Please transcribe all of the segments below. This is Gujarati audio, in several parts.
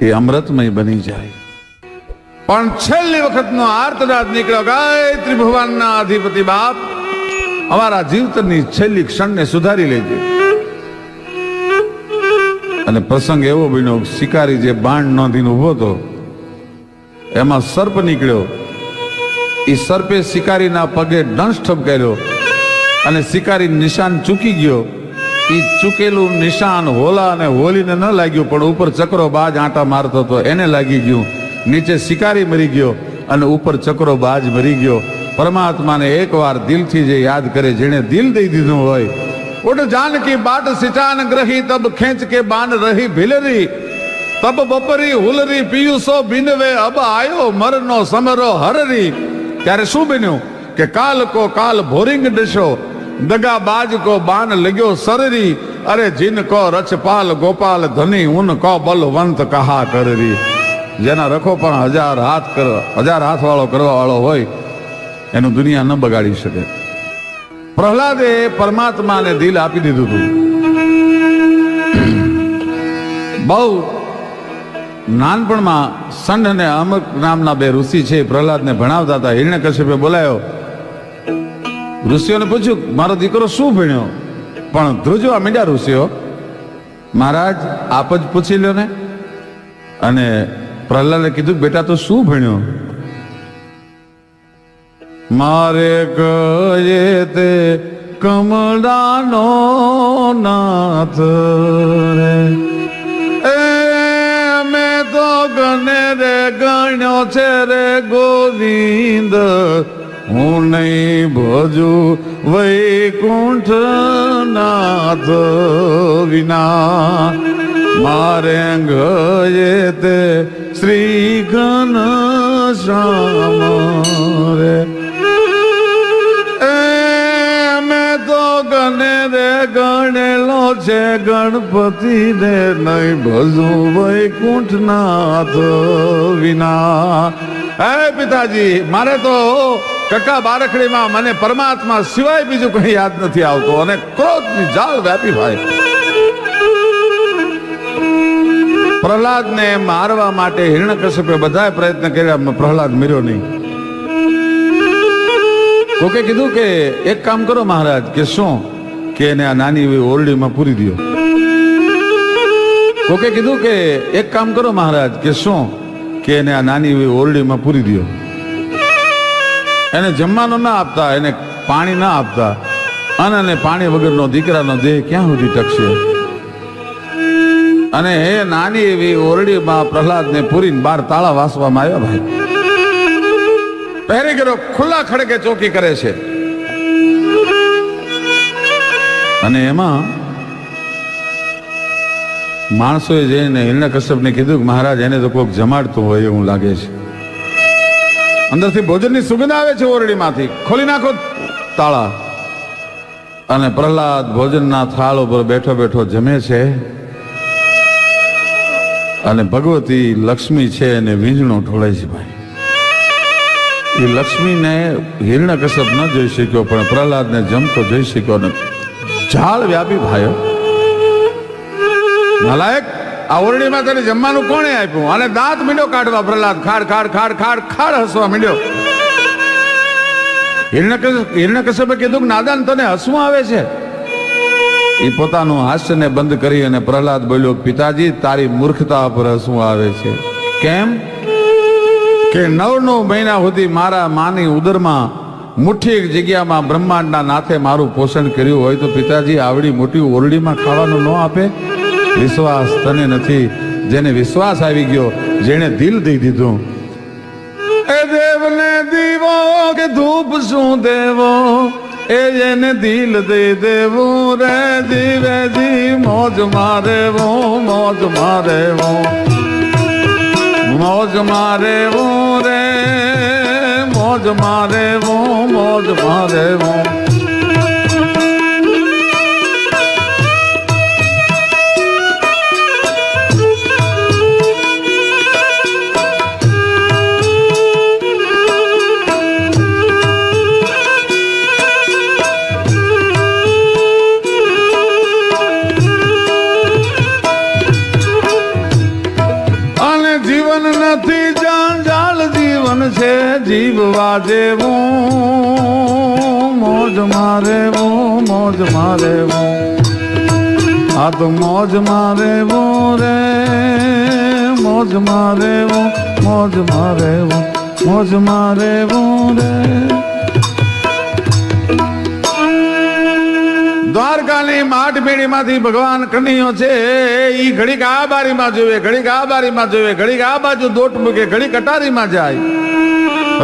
એ અમૃતમય બની જાય. પણ છેલ્લી વખતનો આર્તનાદ નીકળ્યો. ગાયત્રી ભગવાનના અધિપતિ બાપ, અમારા જીવતરની છેલ્લી ક્ષણને સુધારી લેજે. અને પ્રસંગ એવો બન્યો, શિકારી જે બાણ નોંધીને ઊભો હતો, એમાં સર્પ નીકળ્યો. એ સર્પે શિકારીના પગે દંશ ઠપકાર્યો અને શિકારી નિશાન ચૂકી ગયો. એ ચૂકેલું નિશાન હોલા અને હોલીને ન લાગ્યું, પણ ઉપર ચક્રો બાજ આંટા મારતો હતો એને લાગી ગયું. નીચે શિકારી મરી ગયો અને ઉપર ચક્રો બાજ મરી ગયો. પરમાત્માને એકવાર દિલથી જે યાદ કરે, જેણે દિલ દઈ દીધું હોય, ઉઠ જાનકી બાટ સિચાન ગ્રહી, તબ ખેંચ કે બાન રહી ભીલરી, તબ બપરી હુલરી, પિયુસો બિનવે, અબ આયો મરનો સમરો હરરી. ત્યારે શું બન્યું? કે કાલ કો કાલ ભોરિંગ ડશો દગા બાજ કો બાન લગ્યો સરરી, અરે જીન કો રચપાલ ગોપાલ ધની, ઉન કો બલવંત કહા કરરી. જેના રખો પણ હજાર હાથ કર હજાર હાથ વાળો કરવા વાળો હોય, એનું દુનિયા ન બગાડી શકે. પ્રહલાદે પરમાત્માને દિલ આપી દીધું હતું. બહુ નાનપણમાં સંડ અને અમક નામના બે ઋષિ છે પ્રહલાદને ભણાવતા હતા. હિરણ્ય કશ્યપે બોલાયો ઋષિઓને પૂછ્યું, મારો દીકરો શું ભણ્યો? પણ ધ્રુજવા મીડ્યા ઋષિઓ. મહારાજ, આપ જ પૂછી લો ને. અને પ્રહલાદે કીધું, બેટા, તો શું ભણ્યો? મારે કહે તે કમળાનો નાથ એ મેં તો ગણે રે, ગણ્યો છે રે ગોવિંદ હું નહીં ભજુ વૈકુંઠ નાથ વિના. મારે ગયે તે શ્રી ઘન શ્યામ રે. તો ગને રે, ગણેલો છે ગણપતિ ને નહીં ભજું વૈકુંઠ નાથ વિના. હે પિતાજી, મારે તો કકા બારખડીમાં મને પરમાત્મા સિવાય બીજું કંઈ યાદ નથી આવતું અને ક્રોધની જાળ વ્યાપી ભાઈ. પ્રહલાદને મારવા માટે હિરણ્યકશ્યપે બધાએ પ્રયત્ન કર્યા પ્રહલાદ મર્યો નહીં. કોકે કીધું કે એક કામ કરો મહારાજ, કે શું? કે એને આ નાની એવી ઓરડીમાં પૂરી દો કોકે કીધું કે એક કામ કરો મહારાજ, કે શું? કે એને આ નાની એવી ઓરડીમાં પૂરી દો એને જમવાનું ના આપતા, એને પાણી ના આપતા. અને અને પાણી વગરનો દીકરાનો દેહ ક્યાં સુધી ટકશે? અને એ નાની એવી ઓરડીમાં પ્રહલાદને પૂરીને બાર તાળા વાસવામાં આવ્યા ભાઈ. પહેરી ગયો, ખુલ્લા ખડકે ચોકી કરે છે. અને એમાં માણસોએ જઈને હિરણ્યકશ્યપને કીધું કે મહારાજ, એને તો કોઈક જમાડતું હોય એવું લાગે છે. અંદરથી ભોજનની સુગંધ આવે છે ઓરડીમાંથી. ખોલી નાખો. તાળા. અને પ્રહલાદ ભોજનના થાળ ઉપર બેઠો બેઠો જમે છે. અને ભગવતી લક્ષ્મી છે અને વીંજણો ઢોળે છે ભાઈ. એ લક્ષ્મીને હિરણ્યકશ્યપ ન જોઈ શક્યો, પણ પ્રહલાદને જમતો જોઈ શક્યો ને ઝાડ વ્યાપી ભાઈઓ નાલાયક આ ઓરડીમાં તને જમવાનું કોણે આપ્યું? અને દાંત મીંડો કાઢવા પ્રહલાદ. ખાડ ખાડ ખાડ ખાડ ખાડ હસવા મીંડ્યો. હિરણ્યકશ્યપે કીધું કે નાદાન તને હસવું આવે છે. એ પોતાનું હાસ્યને બંધ કરી અને પ્રહલાદ બોલ્યો, પિતાજી, તારી મૂર્ખતા પર હસવું આવે છે. કેમ? કે નવ નવ મહિના સુધી મારા માની ઉદરમાં મુઠ્ઠી એક જગ્યામાં બ્રહ્માંડના નાથે મારું પોષણ કર્યું હોય તો પિતાજી, આવડી મોટી ઓરડીમાં ખાવાનું ન આપે? વિશ્વાસ તને નથી, જેને વિશ્વાસ આવી ગયો જેને દિલ દઈ દીધું. એ દેવને દીવો કે ધૂપ શું દેવો? એ જેને દિલ દઈ દેવું. રે જીવે જી, મોજ મારે વો મોજ મારે વો મોજ મારે વો રે, મોજ મારે વો મોજ મારે વો જીવવા જેવું મોજ મારે વો મોજ મારે આ તો મોજ મારે વો રે, મોજ મારે વો મોજ મારે વો મોજ મારે વો રે. દ્વારકાની માઠ પેઢીમાંથી ભગવાન કનૈયો છે એ ઘડીક આ બારીમાં જોવે, ઘડીક આ બારીમાં જોવે, ઘડીક આ બાજુ દોટ મૂકે, ઘડીક અટારીમાં જાય.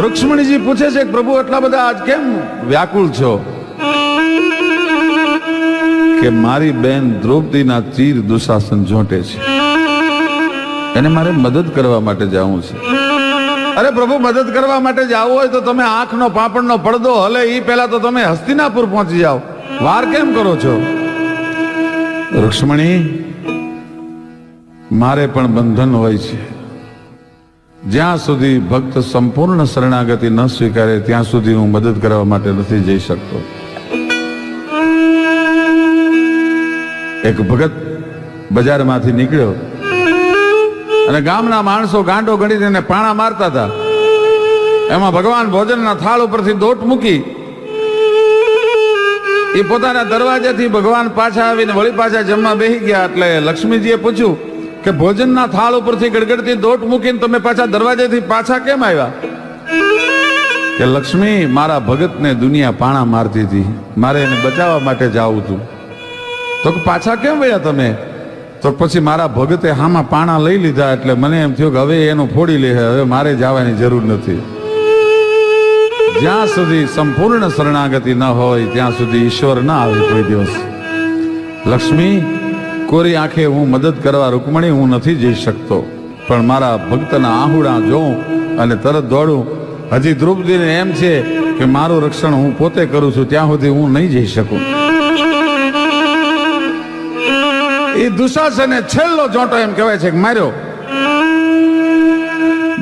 રૂક્ષ્મણીજી પૂછે છે પ્રભુ એટલા બધા આજ કેમ વ્યાકુળ છો? કે મારી બેન દ્રૌપદીના તીર દુશાસન જોટે છે. એને મારે મદદ કરવા માટે જવું છે. અરે પ્રભુ, મદદ કરવા માટે જવું હોય તો તમે આંખનો પાપડનો પડદો હલે એ પહેલા તો તમે હસ્તિનાપુર પહોંચી જાઓ. વાર કેમ કરો છો? રુક્ષ્મણી, મારે પણ બંધન હોય છે. જ્યાં સુધી ભક્ત સંપૂર્ણ શરણાગતિ ન સ્વીકારે, ત્યાં સુધી હું મદદ કરવા માટે નથી જઈ શકતો. એક ભગત બજારમાંથી નીકળ્યો અને ગામના માણસો ગાંડો ગણી તેને પાણા મારતા હતા. એમાં ભગવાન ભોજનના થાળ ઉપરથી દોટ મૂકી એ પોતાના દરવાજાથી ભગવાન પાછા આવીને વળી પાછા જમવા બેસી ગયા એટલે લક્ષ્મીજીએ પૂછ્યું કે ભોજનના થાળ ઉપરથી ગડગડતી દોટ મૂકીને તમે પાછા દરવાજેથી પાછા કેમ આવ્યા? કે લક્ષ્મી, મારા ભગતને દુનિયા પાણા મારતી હતી. મારે એને બચાવવા માટે જાવું હતું. તો પાછા કેમ વયા તમે? તો પછી મારા ભગતે હામાં પાણા લઈ લીધા એટલે મને એમ થયું કે હવે એનું ફોડી લે હવે મારે જવાની જરૂર નથી. જ્યાં સુધી સંપૂર્ણ શરણાગતિ ન હોય, ત્યાં સુધી ઈશ્વર ના આવે કોઈ દિવસ. લક્ષ્મી કોરી આંખે હું મદદ કરવા રૂકમણી હું નથી જઈ શકતો. પણ મારા ભક્તના આહુડા જોઉં અને તરત દોડું. હજી દ્રૌપદીને એમ છે કે મારું રક્ષણ હું પોતે કરું છું, ત્યાં સુધી હું નહીં જઈ શકું. એ દુશાસને છેલ્લો જોટો એમ કહેવાય છે કે માર્યો.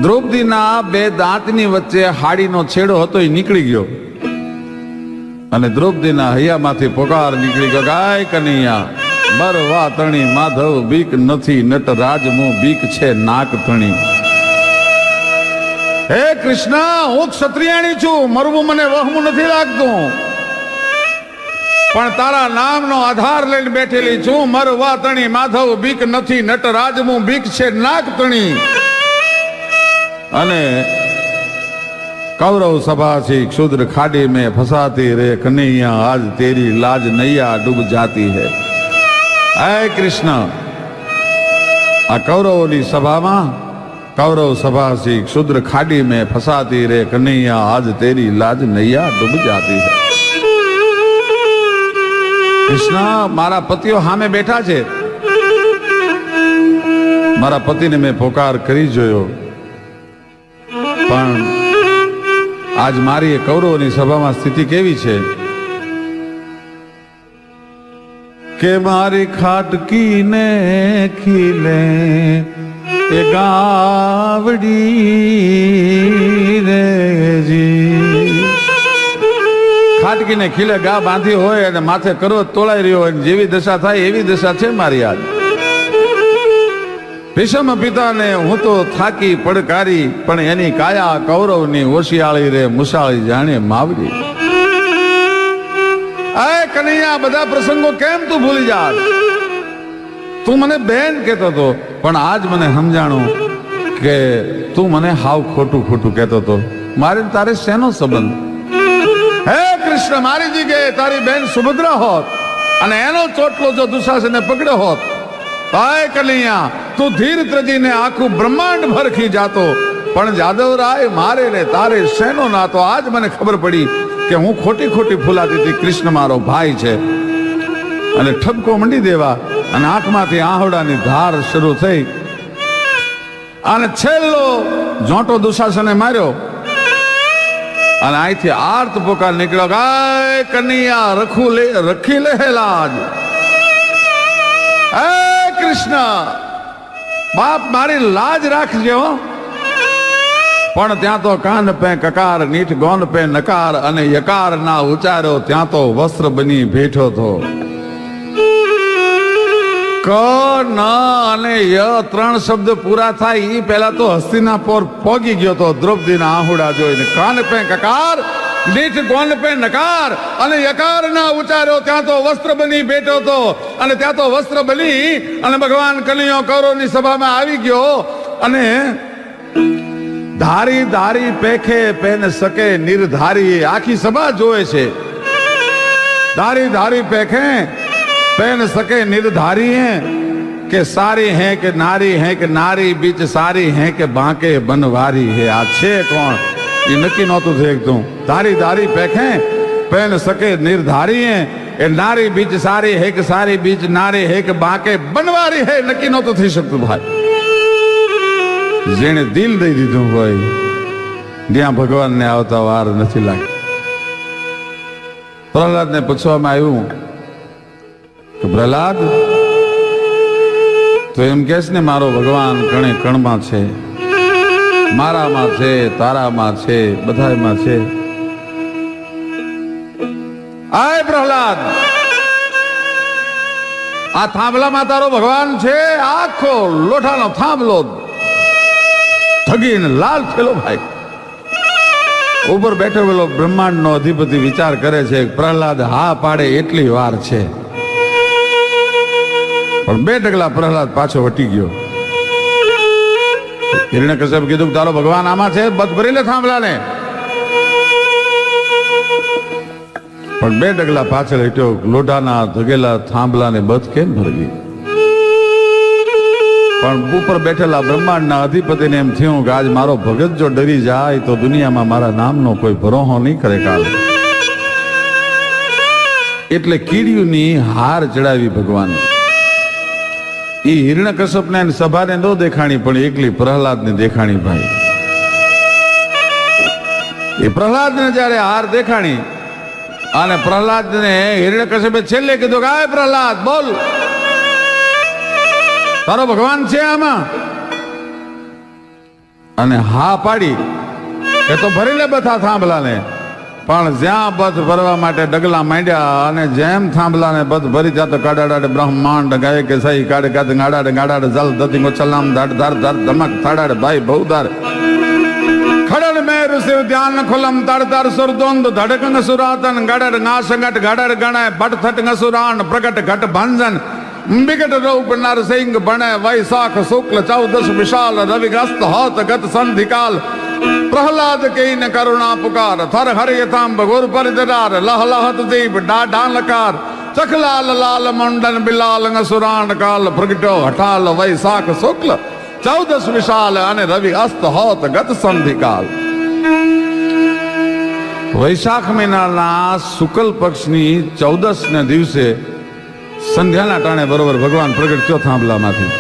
દ્રૌપદીના બે દાંતની વચ્ચે હાડીનો છેડો હતો એ નીકળી ગયો. અને દ્રૌપદીના હૈયામાંથી પોકાર નીકળી ગયો. ગાય કનૈયા મરવા તણી માધવ બીક નથી નટરાજ મો બીક છે નાક તણી હે કૃષ્ણ, હું ક્ષત્રિયાણી છું, મરવું મને વહમું નથી લાગતું. પણ તારા નામનો આધાર લઈને બેઠેલી છું મરવા તણી માધવ બીક નથી નટરાજ મુ બીક છે નાક તણી અને કૌરવ સભા સભાથી ક્ષુદ્ર ખાડી મેં ફસાતી રે કનૈયા આજ તેરી લાજ નૈયા ડૂબ જાતી હૈ. હે કૃષ્ણ. આ કૌરવોની સભામાં કૌરવ સભા સી શુદ્ર ખાડી મેં ફસાતી રે કનૈયા, આજ તેરી લાજ નૈયા ડૂબ જાતી હે. કૃષ્ણ, મારા પતિઓ સામે બેઠા છે. મારા પતિને મેં પોકાર કરી જોયો. પણ આજ મારી કૌરવોની સભામાં સ્થિતિ કેવી છે? કે મારી ખાટકીને ખીલે એ ગાવડી રેજી ખાટકીને ખીલે, ગા બાંધી હોય અને માથે કરો તોળાઈ રહ્યો હોય જેવી દશા થાય એવી દશા છે મારી આજ ભીષમ પિતાને હું તો થાકી પડકારી, પણ એની કાયા કૌરવની ઓશિયાળી રે મુસાળી જાણે માવડી અય કનૈયા, બધા પ્રસંગો કેમ તું ભૂલી જા તું મને બેન કહેતો હતો, પણ આજ મને સમજાણું કે તું મને હાવ ખોટું ખોટું કહેતો હતો. મારે તારે શેનો સંબંધ? હે કૃષ્ણ, મારી કે તારી બેન સુભદ્રા હોત અને એનો ચોટલો જો દુશાસને પકડ્યો હોત. તાય કનૈયા, તું ધીર ત્રજીને આખું બ્રહ્માંડ ભરખી જાતો પણ જાદવરાય મારે ને તારે શેનો નાતો? આજ મને ખબર પડી કે હું ખોટી ખોટી ફૂલાતી હતી કૃષ્ણ મારો ભાઈ છે. અને ઠપકો મંડી દેવા અને આંખમાંથી આહવડાની ધાર શરૂ થઈ. અને છેલ્લો જોંટો દુશાસને માર્યો. અને અહીંથી આર્ત પોકાર નીકળ્યો ગાય કનૈયા, રખું લે, રખી લેલાજ હે કૃષ્ણ, બાપ મારી લાજ રાખજે પણ ત્યાં તો કાન પે કકાર નીઠ ગોન પે નકાર અને યકાર ના ઉચ્ચાર્યો ત્યાં તો વસ્ત્ર બની ભેઠો તો ક, ન અને ય ત્રણ શબ્દ પૂરા થાય એ પહેલા તો હસ્તીના પર પોગી ગયો તો દ્રૌપદીના આહુડા જોઈને. કાન પે કકાર નીઠ ગોન પે નકાર અને યકાર ના ઉચ્ચાર્યો ત્યાં તો વસ્ત્ર બની બેઠો તો અને ત્યાં તો વસ્ત્ર બની અને ભગવાન કલિયો કૌરવની સભામાં આવી ગયો અને ધારી ધારી પેખે પેન સકે નિર્ધારી આખી સભા જોવે છે. ધારી ધારી પેખે પેન સકે નિર્ધારી કે સારી હે કે નારી હે કે નારી બીચ સારી હે કે બાંકે બનવારી હે. આ છે કોણ? એ નક્કી નહોતું થઈ એકદમ. ધારી ધારી પેખે પેન સકે નિર્ધારી એ નારી બીચ સારી હે કે સારી બીચ નારી હે કે બાંકે બનવારી હે. નક્કી નહોતું થઈ શકતું ભાઈ. જેણે દિલ દઈ દીધું હોય, ત્યાં ભગવાનને આવતા વાર નથી લાગતી પ્રહલાદને પૂછવામાં આવ્યું કે, પ્રહલાદ, તો એમ કેસ ને, મારો ભગવાન કણે કણમાં છે. મારામાં છે, તારામાં છે બધામાં છે. આય પ્રહલાદ, આ થાંભલામાં તારો ભગવાન છે. આખો લોઠાનો થાંભલો થગીને લાલ થયેલો ભાઈ. ઉપર બેઠો પેલો બ્રહ્માંડ નો અધિપતિ વિચાર કરે છે, પ્રહલાદ, હા પાડે એટલી વાર છે. પણ બે ડગલા પ્રહલાદ પાછો વટી ગયો. હિરણ્ય કશ્યપ કીધું તારો ભગવાન આમાં છે? બધ ભરી લે થાંભલાને. પણ બે ડગલા પાછળ હેઠ્યો લોઢાના ધગેલા થાંભલાને બધ કેમ ભરવી પણ ઉપર બેઠેલા બ્રહ્માંડના અધિપતિને એમ થયું કે આજ મારો ભગત જો ડરી જાય તો દુનિયામાં મારા નામનો કોઈ ભરોહો નહીં કરે કાલ. એટલે કીડીઓની હાર ચડાવી ભગવાન. એ હિરણ્ય કશ્યપને સભાને ન દેખાણી, પણ એકલી પ્રહલાદને દેખાણી ભાઈ. એ પ્રહલાદને જ્યારે હાર દેખાણી, અને પ્રહલાદને હિરણ્ય કશ્યપે છેલ્લે કીધું કે આ પ્રહલાદ, બોલ. તારો ભગવાન છે આમાં. અને હા પાડી, એ તો ભરી લે બધા થાંભલાને. પણ જ્યાં બધ ભરવા માટે ડગલા માંડ્યા અને જેમ થાંભલાને બધ ભરી જાતો કાડાડાડે બ્રહ્માંડ ગાય કે સહી કાઢે કાઢે ગાડાડે ગાડાડે જલ દતિંગો ચલામ ધાડ, ધાર ધાર, ધમક, થાડાડે, ભાઈ બહુદાર ખડડ મેર શિવ ધ્યાન, ખુલમ તડ તર ધડક ધડકંગ સુરાતન ગડડ નાસંગટ ગડડ ગણાય ભટ થટંગ સુરાણ પ્રગટ, ઘટ, ભંજન વિકટ રૌપ નરસિંહ બણે વૈશાખ શુક્લ ચૌદશ વિશાલ રવિગ્રસ્ત હોત ગત સંધિકાલ પ્રહલાદ કહીન કરુણા પુકાર થર હરિયતાંબ ગુર પરિદરાર લહ લહત દીપ ડાઢા લકાર ચખલાલ લાલ મંડન બિલાલ સુરાણ કાલ પ્રગટ્યો હઠાલ વૈશાખ શુક્લ ચૌદશ વિશાલ અને રવિ અસ્ત હોત ગત સંધિકાલ વૈશાખ મહિનાના શુક્લ પક્ષની ચૌદશ ને દિવસે સંધ્યાના ટાણે બરોબર ભગવાન પ્રગટ થયો થાંભલામાંથી.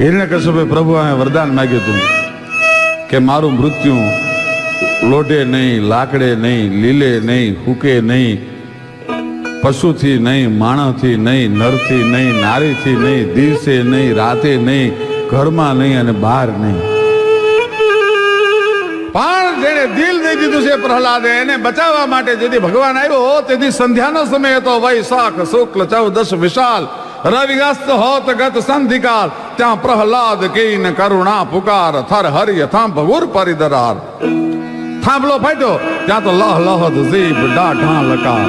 હિરણ્ય કશ્યપે પ્રભુ અહીં વરદાન માગ્યું હતું કે મારું મૃત્યુ લોઢે નહીં, લાકડે નહીં, લીલે નહીં, હુકે નહીં, પશુથી નહીં, માણસથી નહીં, નરથી નહીં, નારીથી નહીં, દિવસે નહીં, રાતે નહીં, ઘરમાં નહીં અને બહાર નહીં. પણ જેને દિલ દઈ દીધું છે પ્રહલાદે, એને બચાવવા માટે જેથી ભગવાન આવ્યો, તેથી સંધ્યાનો સમય હતો. વૈશાખ, શુક્લ, ચૌદશ, વિશાલ, રવિગસ્ત, હોત, ગત સંધિકાલ ત્યાં પ્રહલાદ કીન, કરુણા, પુકાર, થર હરિય ગુર પરિદરાર. થાંભલો ફાટ્યો, ત્યાં તો લહ લહદ જીભ ડાઢા લકાર.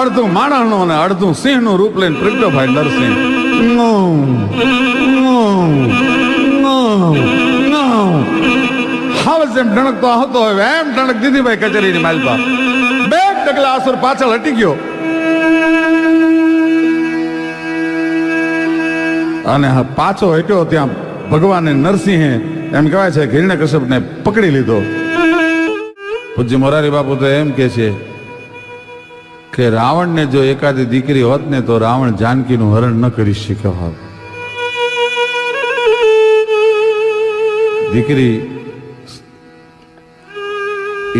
અડધું માણસનું અને અડધું સિંહનું રૂપ લઈને પ્રગટો ભાઈ નરસિંહ. હવે જેમ ટણકતો હતો હવે એમ ટણક દીધી ભાઈ કચેરીની માલતા બે ડગલા આસુર પાછળ હટી ગયો. અને પાછો હટ્યો ત્યાં ભગવાને નરસિંહે. એમ કહેવાય છે હિરણ્ય કશ્યપને પકડી લીધો. પૂજ્ય મોરારી બાપુ તો એમ કે છે કે રાવણને જો એકાદી દીકરી હોત ને તો રાવણ જાનકીનું હરણ ન કરી શક્યો હોત. દીકરી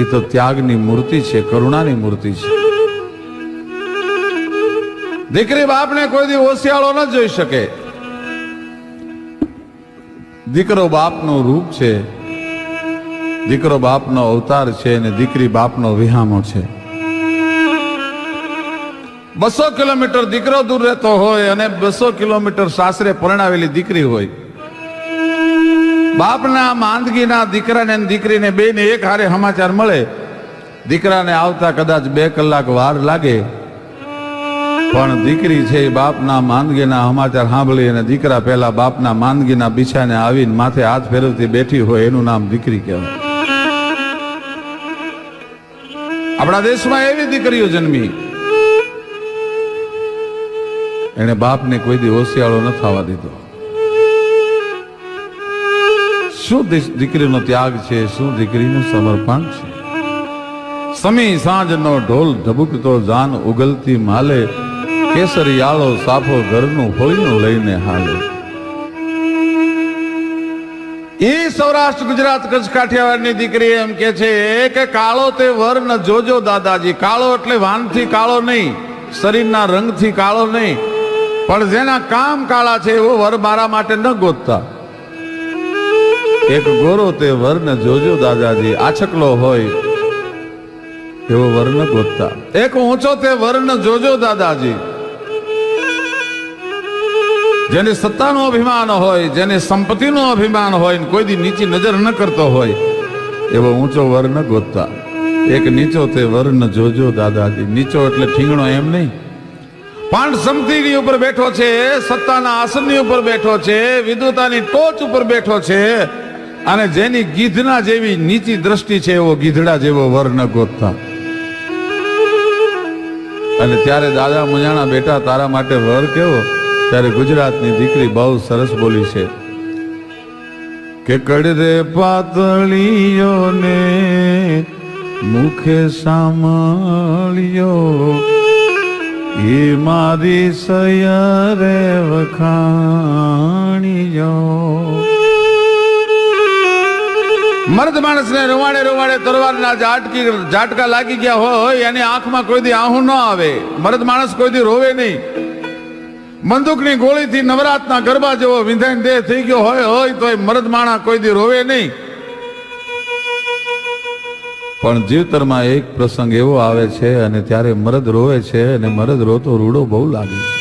એ તો ત્યાગની મૂર્તિ છે, કરુણાની મૂર્તિ છે. દીકરી બાપને કોઈ દી ઓશિયાળો ન જોઈ શકે. દીકરો બાપનું રૂપ છે, દીકરો બાપનો અવતાર છે અને દીકરી બાપનો વિહામો છે. બસો કિલોમીટર દીકરો દૂર રહેતો હોય અને બસો કિલોમીટર સાસરે પરણાવેલી દીકરી હોય. બાપના માંદગીના દીકરાને દીકરીને બેને એક હારે સમાચાર મળે. દીકરાને આવતા કદાચ બે કલાક વાર લાગે. પણ દીકરી છે એ બાપના માંદગીના સમાચાર સાંભળી અને દીકરા પહેલા બાપના માંદગીના બિછાને આવીને માથે હાથ ફેરવતી બેઠી હોય એનું નામ દીકરી કહેવાય. આપણા દેશમાં એવી દીકરીઓ જન્મી. એને બાપને કોઈ દી હોશિયાળો ન થવા દીધો. શું દીકરીનો ત્યાગ છે, શું દીકરીનું સમર્પણ છે? સમી સાંજનો ઢોલ ધબુકતો જાન ઉગલતી માલે, કેસરિયાળો સાફો ઘરનું હોળીનું લઈને હાલે. એ સૌરાષ્ટ્ર, ગુજરાત, કચ્છ, કાઠિયાવાડની દીકરી એમ કે છે કે કાળો તે વર ન જોજો દાદાજી. કાળો એટલે વાનથી કાળો નહીં, શરીરના રંગથી કાળો નહીં. પણ જેના કામ કાળા છે એવો વર મારા માટે ન ગોતતા. એક ગોરો તે વર્ણ જોજો દાદાજી, આછકલો હોય એવો વર્ણ ગોતતા. એક ઊંચો તે વર્ણ જોજો દાદાજી, જેને સત્તાનું અભિમાન હોય, જેને સંપત્તિનું અભિમાન હોય કોઈ દી નીચી નજર ન કરતો હોય, એવો ઊંચો વર્ણ ગોતતા. એક નીચો તે વર્ણ જોજો દાદાજી, નીચો એટલે ઠીંગણો એમ નહીં. પાંડ સમતીની ઉપર બેઠો છે, સત્તાના આસનની ઉપર બેઠો છે વિદ્વતાની ટોચ ઉપર બેઠો છે અને જેની ગીધના જેવી નીચી દ્રષ્ટિ છે એવો ગીધડા જેવો વર્ણ ગોતતા. અને ત્યારે દાદા મુજાણા બેટા તારા માટે વર કેવો? ત્યારે ગુજરાતની દીકરી બહુ સરસ બોલી છે. કે કડરે પાતળીઓ ને મુખે સાંભળ્યો. એ મારી સયરે વખાણીયો. મર્દ માણસને રોવાડે રોવાડે તરવારના ઝાટકી ઝાટકા લાગી ગયા હોય, એની આંખમાં કોઈ દી આહું ન આવે. મર્દ માણસ કોઈ દી રોવે નહીં. બંદૂકની ગોળીથી નવરાતના ગરબા જેવો વિંધાઈને દેહ થઈ ગયો હોય હોય, તોય મર્દ માણા કોઈ દી રોવે નહીં. પણ જીવતરમાં એક પ્રસંગ એવો આવે છે, અને ત્યારે મરદ રોવે છે, અને મરદ રોતો રૂડો બહુ લાગે છે.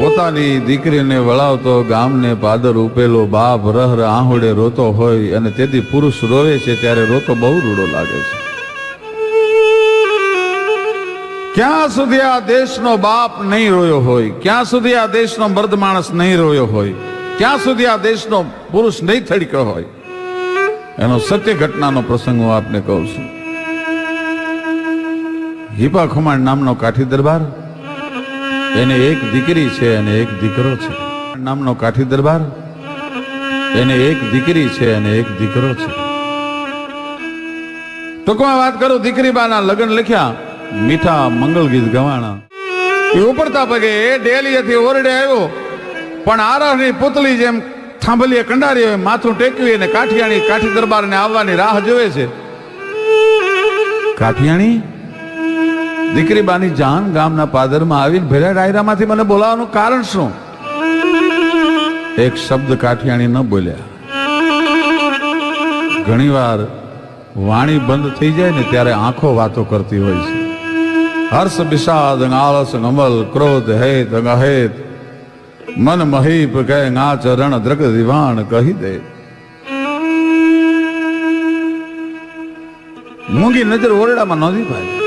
પોતાની દીકરીને વળાવતો ગામને પાદર ઉપેલો બાપ રહર રહ આહુડે રોતો હોય અને તેથી પુરુષ રોવે છે ત્યારે રોતો બહુ રૂડો લાગે છે. ક્યાં સુધી આ દેશનો બાપ નહીં રોયો હોય? ક્યાં સુધી આ દેશનો મર્દ માણસ નહીં રોયો હોય? ક્યાં સુધી આ દેશનો પુરુષ નહીં થડક્યો હોય? એનો સત્ય ઘટનાનો પ્રસંગ હું આપને કહું છું. હિપા ખુમાણ નામનો કાઠી દરબાર એને એક દીકરી છે અને એક દીકરો છે. નામનો કાઠી દરબાર. એને એક દીકરી છે અને એક દીકરો છે. ટૂંકમાં વાત કરું દીકરી બાના લગ્ન લખ્યા. મીઠા મંગળ ગીત ગવાણા. એ ઉપડતા પગે ડેલીએથી ઓરડે આવ્યો. પણ આરહની પુતળી જેમ થાંભલીએ કંડારી હોય, માથું ટેકવી અને કાઠિયાણી કાઠી દરબારને આવવાની રાહ જોવે છે. કાઠિયાણી? દીકરી બાની જાન ગામના પાદરમાં આવીને ભર્યા ડાયરામાંથી મને બોલાવવાનું કારણ શું? એક શબ્દ કાઠિયાણી ન બોલ્યા. ઘણીવાર વાણી બંધ થઈ જાય ને ત્યારે આંખો વાતો કરતી હોય છે. હર્ષ, વિષાદ, આળસ અમલ ક્રોધ, હેત અહેત મન મહીપ કહે ngા ચરણ દ્રગ, દિવાણ કહી દે. મૂંગી નજર ઓરડામાં નોંધી ભાઈ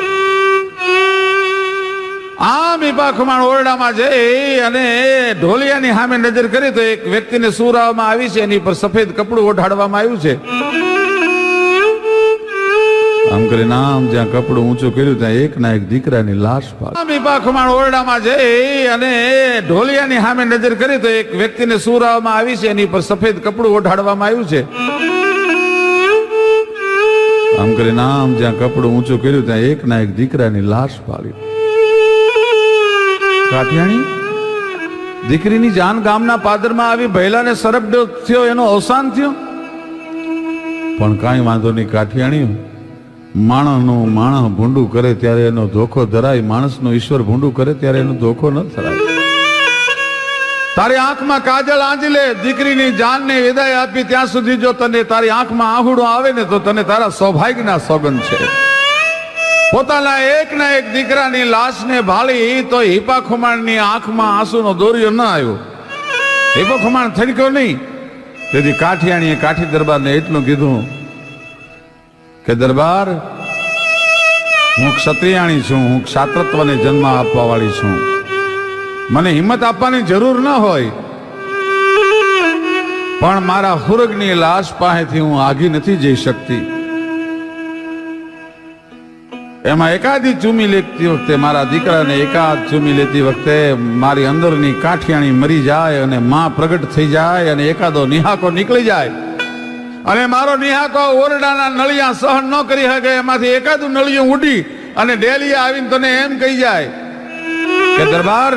આમ ખુમાણ ઓરડામાં જઈ અને ઢોલિયાની સામે નજર કરી તો એક વ્યક્તિને સુરાવવામાં આવી છે, એની પર સફેદ કપડું ઓઢાડવામાં આવ્યું છે. આમ નામ જ્યાં કપડું ઊંચું કર્યું, ત્યાં એક ના એક દીકરાની લાશ આમ ખુમાણ ઓરડામાં જઈ અને ઢોલિયાની સામે નજર કરી તો એક વ્યક્તિને સુરાવવામાં આવી છે, એની પર સફેદ કપડું ઓઢાડવામાં આવ્યું છે. આમ કરીને જ્યાં કપડું ઊંચું કર્યું, ત્યાં એક ના એક દીકરાની લાશ પાડી. કાઠિયાણી? દીકરીની જાન ગામના પાદરમાં આવી ભૈલાને સરપ થયો, એનો અવસાન થયો. પણ કાંઈ વાંધો નહીં, કાઠિયાણી. માણસનું માણસ ભૂંડું કરે ત્યારે એનો ધોખો ધરાય. માણસનો ઈશ્વર ભૂંડું કરે ત્યારે એનો ધોખો ન ધરાય. તારી આંખમાં કાજલ આંજી લે દીકરીની જાનને વિદાય આપી. ત્યાં સુધી જો તને તારી આંખમાં આહુડો આવે ને તો તને તારા સૌભાગ્યના સોગંદ છે. પોતાના એક ના એક દીકરાની લાશને ભાળી તો હિપા ખુમાણની આંખમાં આંસુનો દોર્યો ન આવ્યો. હિપો ખુમાણ થડક્યો નહીં. તેથી કાઠિયાણીએ કાઠી દરબારને એટલું કીધું કે, દરબાર, હું ક્ષત્રિયાણી છું, હું ક્ષાત્રત્વને જન્મ આપવા વાળી છું. મને હિંમત આપવાની જરૂર ન હોય, પણ મારા હુરગની લાશ પાસેથી હું આગી નથી જઈ શકતી. એમાં એકાદી ચૂમી લેતી વખતે મારા દીકરાને એકાદ ચૂમી લેતી વખતે મારી અંદરની કાઠિયાણી મરી જાય અને માં પ્રગટ થઈ જાય અને એકાદો નિહાકો નીકળી જાય. અને મારો નિહાકો ઓરડાના નળિયા સહન ન કરી શકે, એમાંથી એકાદું નળિયું ઉડી અને ડેલી આવીને તને એમ કહી જાય કે, દરબાર,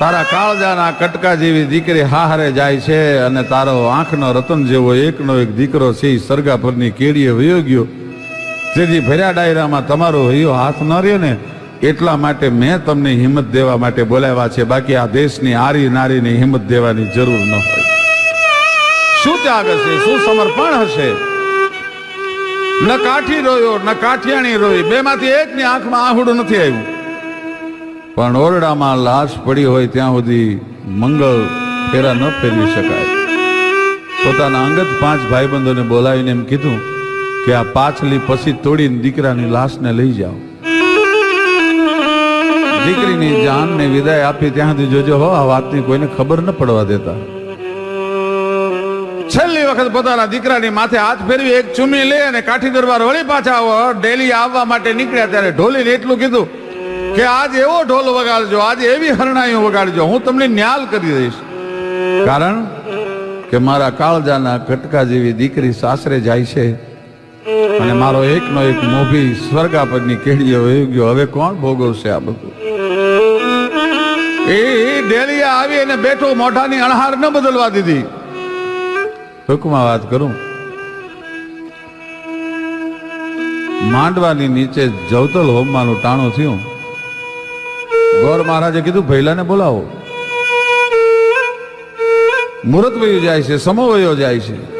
તારા કાળજાના કટકા જેવી દીકરી હાહારે જાય છે અને તારો આંખનો રતન જેવો એકનો એક દીકરો છે સરગા પરની કેડીએ વયો ગયો. જેથી ભર્યા ડાયરામાં તમારો હૈયો હાથ ન રહ્યો ને, એટલા માટે મેં તમને હિંમત દેવા માટે બોલાવ્યા છે. બાકી આ દેશની આરી નારીને હિંમત દેવાની જરૂર ન હોય. શું ત્યાગ હશે? શું સમર્પણ હશે? ન કાઠી રોયો, ન કાઠિયાણી રોઈ. બેમાંથી એકની આંખમાં આહુડું નથી આવ્યું. પણ ઓરડામાં લાશ પડી હોય ત્યાં સુધી મંગળ ફેરા ન ફેરવી શકાય. પોતાના અંગત પાંચ ભાઈબંધોને બોલાવીને એમ કીધું કે આ પાછલી પછી તોડીને દીકરાની લાશને લઈ જાઓ. દીકરીની જાનને વિદાય આપી ત્યાં સુધી જોજો હો, આ વાતની કોઈને ખબર ન પડવા દેતા. છેલ્લી વખત પોતાના દીકરાની માથે હાથ ફેરવી એક ચૂમી લે અને કાઠી દરબાર વળી પાછા ડેલી આવવા માટે નીકળ્યા ત્યારે ઢોલીને એટલું કીધું કે આજ એવો ઢોલ વગાડજો, આજ એવી હરણાઈઓ વગાડજો, હું તમને ન્યાલ કરી દઈશ. કારણ કે મારા કાળજાના કટકા જેવી દીકરી સાસરે જાય છે અને મારો એકનો એક મોભી સ્વર્ગા કેડીઓ વહી ગયો. હવે કોણ ભોગવશે આ બધું? એ ડેલિયા આવી અને બેઠો મોઢાની અણહાર ન બદલવા દીધી. ટૂંકમાં વાત કરું. માંડવાની નીચે જવતલ હોમવાનું ટાણું થયું. ગોર મહારાજે કીધું, ભૈલાને બોલાવો. મુહૂર્ત વયું જાય છે, સમો વયો જાય છે.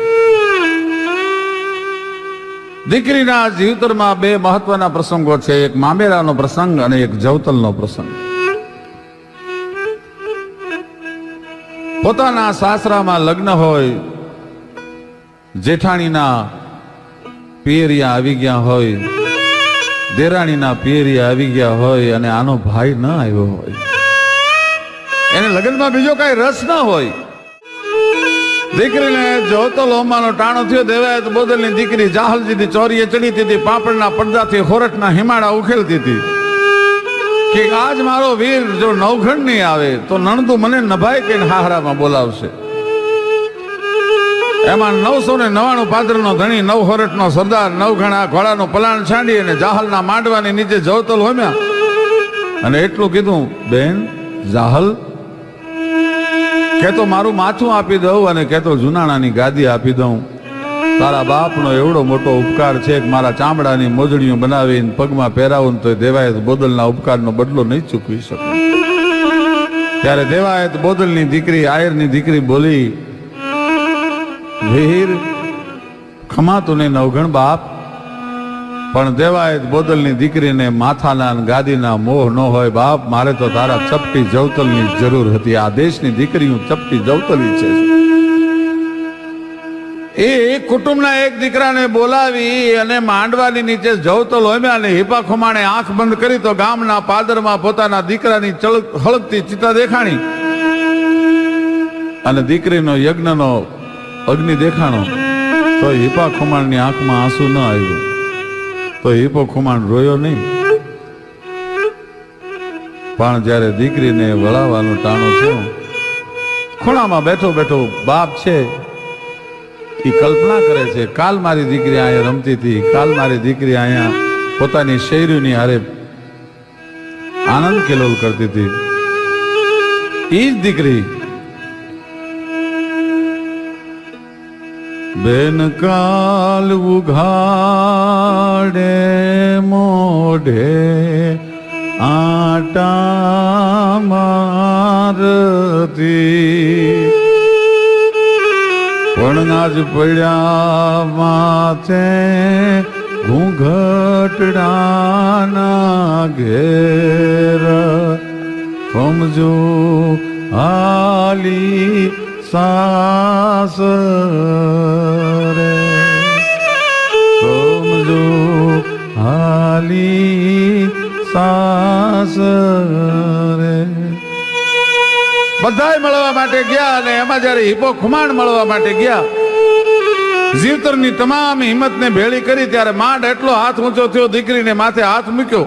દીકરીના જીવતરમાં બે મહત્વના પ્રસંગો છે. એક મામેરાનો પ્રસંગ અને એક જવતલનો પ્રસંગ. પોતાના સાસરામાં લગ્ન હોય, જેઠાણીના પિયરિયા આવી ગયા હોય, દેરાણીના પિયરિયા આવી ગયા હોય અને આનો ભાઈ ન આવ્યો હોય. એને લગ્નમાં બીજો કાંઈ રસ ન હોય. દીકરીને જોતો લોમાનો ટાણો થયો દેવાય તો બોદલની દીકરી જાહલજીની ચોરીએ ચડી હતી પાપડના પડદાથી હોરટના હિમાડા ઉખેલતી હતી. કે આજ મારો વીર જો નવઘણ નહીં આવે, તો નણદુ મને નભાઈ કે હાહરામાં બોલાવશે. એમાં નવસો ને નવાણું પાદરનો ધણી, નવ હોરટનો સરદાર નવઘણા ઘોડાનું પલાણ છાંડી અને જાહલના માંડવાની નીચે જવતલ હોમ્યા. અને એટલું કીધું, બેન, જાહલ કે તો મારું માથું આપી દઉં અને કે તો જુનાણાની ગાદી આપી દઉં. તારા બાપનો એવડો મોટો ઉપકાર છે કે મારા ચામડાની મોજડીઓ બનાવીને પગમાં પહેરાવું તો દેવાયત બોદલના ઉપકારનો બદલો નહીં ચૂકવી શકે. ત્યારે દેવાયત બોદલની દીકરી, આયરની દીકરી બોલી, વીર ખમા નહીં નવઘણ બાપ પણ દેવાય બોદલની દીકરીને માથાના ગાદીના મોહ ન હોય, બાપ, મારે તો તારા ચપટી જવતલની જરૂર હતી. આ દેશની દીકરીઓ ચપટી જવતલી છે. એ કુટુંબના એક દીકરાને બોલાવી અને માંડવાની નીચે જવતલ હોમ્યા અને હિપા ખુમાણે આંખ બંધ કરી તો ગામના પાદરમાં પોતાના દીકરાની હળકતી ચિતા દેખાણી. અને દીકરીનો યજ્ઞનો અગ્નિ દેખાણો. તો હિપા ખુમાણની આંખમાં આંસુ ન આવ્યું. તો હિપો ખુમાણ રોયો નહીં. પણ જ્યારે દીકરીને વળાવવાનું ટાણું થયું, ખૂણામાં બેઠો બેઠો બાપ છે એ કલ્પના કરે છે, કાલ મારી દીકરી અહીંયા રમતી હતી, કાલ મારી દીકરી અહીંયા પોતાની શૈરીની હારે આનંદ કેલોલ કરતી હતી. એ જ દીકરી બેન કાલ ઉઘાડે મોઢે આટા મારતી. પણ આજ પડ્યા માથે ઘૂંઘટડાના ઘેર. સમજો આલી સાસ રે. સમજો હાલી સાસ રે. બધાય મળવા માટે ગયા અને એમાં જ્યારે હિપો ખુમાણ મળવા માટે ગયા, જીવતરની તમામ હિંમતને ભેળી કરી, ત્યારે માંડ એટલો હાથ ઊંચો થયો, દીકરીને માથે હાથ મૂક્યો.